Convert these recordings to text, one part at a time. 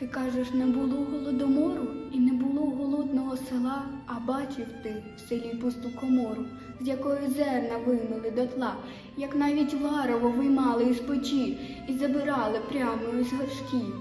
Ти кажеш, не було голодомору і не було голодного села, а бачив ти в селі пусту комору, з якої зерна вимили дотла, як навіть варево виймали із печі і забирали прямо із горшків.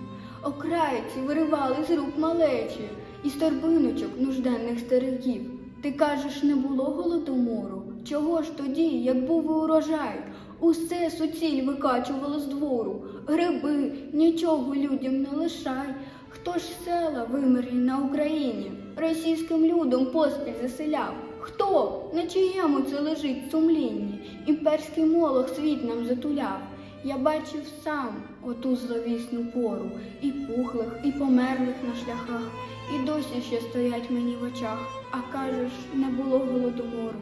Окрайці виривали з рук малечі, із торбиночок нужденних стариків. Ти кажеш, не було голодомору? Чого ж тоді, як був урожай? Усе суціль викачувало з двору, гриби, нічого людям не лишай. Хто ж села вимерлі на Україні? Російським людом поспіль заселяв. Хто? На чиєму це лежить сумлінні? Імперський молох світ нам затуляв. Я бачив сам оту зловісну пору, і пухлих, і померлих на шляхах, і досі ще стоять мені в очах, а кажеш, не було голодомору.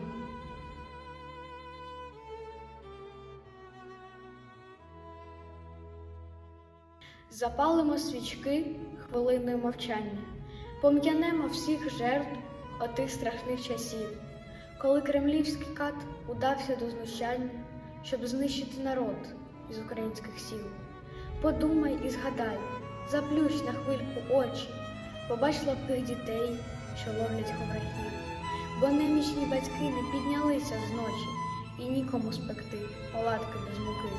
Запалимо свічки хвилиною мовчання, пом'янемо всіх жертв отих страшних часів, коли кремлівський кат удався до знущання, щоб знищити народ із українських сіл. Подумай і згадай, заплющ на хвильку очі, побач слабких дітей, що ловлять ховрахів, бо немічні батьки не піднялися з ночі і нікому спекти оладки без муки.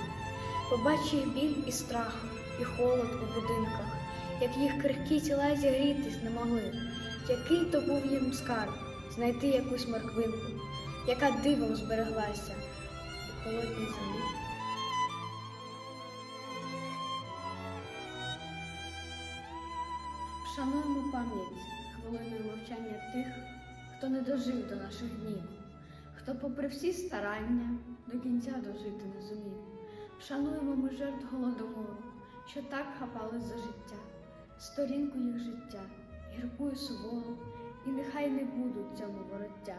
Побач їх біль і страх, і холод у будинках, як їх крихкі тіла зігрітись не могли. Який то був їм скарб знайти якусь морквинку, яка дивом збереглася у холодній землі. Вшануємо пам'ять хвилиною мовчання тих, хто не дожив до наших днів, хто, попри всі старання, до кінця дожити не зумів. Вшануємо ми жертв голодомору, що так хапали за життя, сторінку їх життя, гіркую сувору, і нехай не будуть цьому вороття.